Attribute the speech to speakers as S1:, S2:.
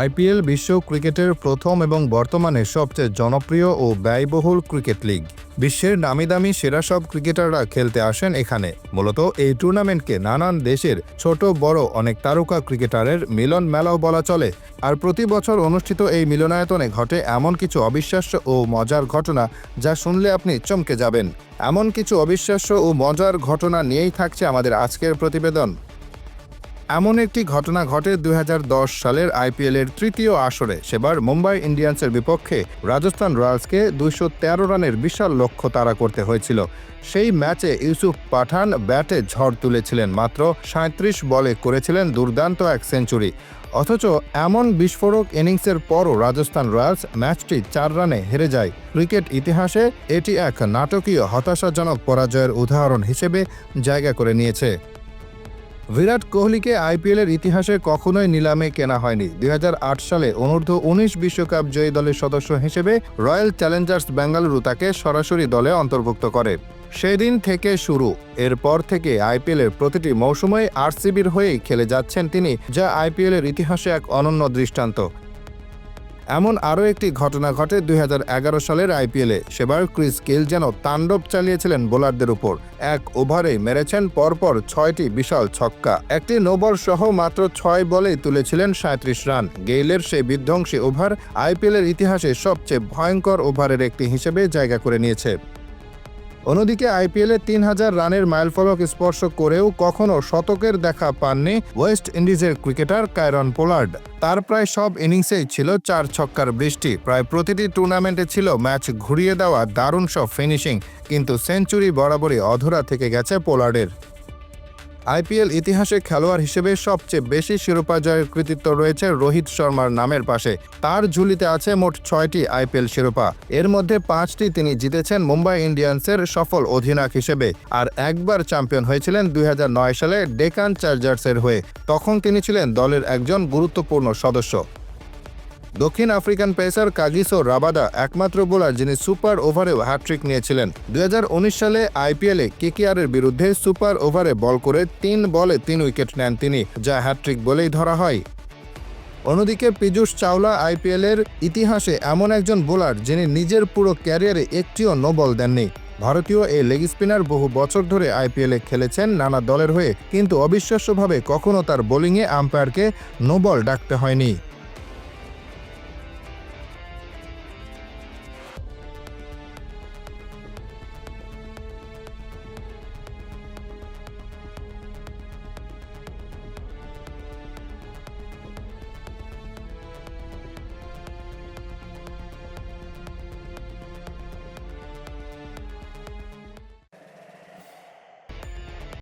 S1: IPL বিশ্ব ক্রিকেটের প্রথম এবং বর্তমানে সবচেয়ে জনপ্রিয় ও ব্যয়বহুল ক্রিকেট লিগ। বিশ্বের নামি দামি সেরা সব ক্রিকেটাররা খেলতে আসেন এখানে। মূলত এই টুর্নামেন্টকে নানান দেশের ছোট, বড় অনেক তারকা ক্রিকেটারের মিলন মেলাও বলা চলে। আর প্রতি বছর অনুষ্ঠিত এই মিলনায়তনে ঘটে এমন কিছু অবিশ্বাস্য ও মজার ঘটনা যা শুনলে আপনি চমকে যাবেন। এমন কিছু অবিশ্বাস্য ও মজার ঘটনা নিয়েই থাকছে আমাদের আজকের প্রতিবেদন। এমন একটি ঘটনা ঘটে দুই হাজার দশ সালের আইপিএলের তৃতীয় আসরে। সেবার মুম্বাই ইন্ডিয়ান্সের বিপক্ষে রাজস্থান রয়্যালসকে দুইশো তেরো রানের বিশাল লক্ষ্য তাড়া করতে হয়েছিল। সেই ম্যাচে ইউসুফ পাঠান ব্যাটে ঝড় তুলেছিলেন, মাত্র সাঁত্রিশ বলে করেছিলেন দুর্দান্ত এক সেঞ্চুরি। অথচ এমন বিস্ফোরক ইনিংসের পরও রাজস্থান রয়্যালস ম্যাচটি চার রানে হেরে যায়। ক্রিকেট ইতিহাসে এটি এক নাটকীয় হতাশাজনক পরাজয়ের উদাহরণ হিসেবে জায়গা করে নিয়েছে। বিরাট কোহলিকে আইপিএলের ইতিহাসে কখনোই নিলামে কেনা হয়নি। দুই হাজার আট সালে অনূর্ধ্ব উনিশ বিশ্বকাপ জয়ী দলের সদস্য হিসেবে রয়্যাল চ্যালেঞ্জার্স বেঙ্গালুরু তাকে সরাসরি দলে অন্তর্ভুক্ত করে। সেদিন থেকে শুরু। এরপর থেকে আইপিএলের প্রতিটি মৌসুমে আরসিবির হয়েই খেলে যাচ্ছেন তিনি, যা আইপিএলের ইতিহাসে এক অনন্য দৃষ্টান্ত। এমন আরও একটি ঘটনা ঘটে দুই হাজার এগারো সালের আইপিএলে। সেবার ক্রিস গেল যেন তাণ্ডব চালিয়েছিলেন বোলারদের উপর। এক ওভারে মেরেছেন পরপর ছয়টি বিশাল ছক্কা। একটি নোবল সহ মাত্র ছয় বলেই তুলেছিলেন সাঁত্রিশ রান। গেইলের সেই বিধ্বংসী ওভার আইপিএলের ইতিহাসে সবচেয়ে ভয়ঙ্কর ওভারের একটি হিসেবে জায়গা করে নিয়েছে। অন্যদিকে আইপিএলে তিন হাজার রানের মাইলফলক স্পর্শ করেও কখনও শতকের দেখা পাননি ওয়েস্ট ইন্ডিজের ক্রিকেটার কায়রন পোলার্ড। তার প্রায় সব ইনিংসেই ছিল চার ছক্কার বৃষ্টি। প্রায় প্রতিটি টুর্নামেন্টে ছিল ম্যাচ ঘুরিয়ে দেওয়া দারুণ সব ফিনিশিং, কিন্তু সেঞ্চুরি বরাবরই অধরা থেকে গেছে পোলার্ডের। আইপিএল ইতিহাসে খেলোয়াড় হিসেবে সবচেয়ে বেশি শিরোপা জয়ের কৃতিত্ব রয়েছে রোহিত শর্মার নামের পাশে। তার ঝুলিতে আছে মোট ছয়টি আইপিএল শিরোপা। এর মধ্যে পাঁচটি তিনি জিতেছেন মুম্বাই ইন্ডিয়ান্সের সফল অধিনায়ক হিসেবে। আর একবার চ্যাম্পিয়ন হয়েছিলেন দুই হাজার নয় সালে ডেকান চার্জার্সের হয়ে। তখন তিনি ছিলেন দলের একজন গুরুত্বপূর্ণ সদস্য। দক্ষিণ আফ্রিকান পেসার কাগিসো রাবাদা একমাত্র বোলার যিনি সুপার ওভারেও হ্যাট্রিক নিয়েছিলেন। দু হাজার উনিশ সালে আইপিএলে কেকেআরের বিরুদ্ধে সুপার ওভারে বল করে তিন বলে তিন উইকেট নেন তিনি, যা হ্যাট্রিক বলেই ধরা হয়। অন্যদিকে পীযূষ চাওলা আইপিএলের ইতিহাসে এমন একজন বোলার যিনি নিজের পুরো ক্যারিয়ারে একটিও নো বল দেননি। ভারতীয় এই লেগ স্পিনার বহু বছর ধরে আইপিএলে খেলেছেন নানা দলের হয়ে, কিন্তু অবিশ্বাস্যভাবে কখনো তার বোলিংয়ে আম্পায়ারকে নো বল ডাকতে হয়নি।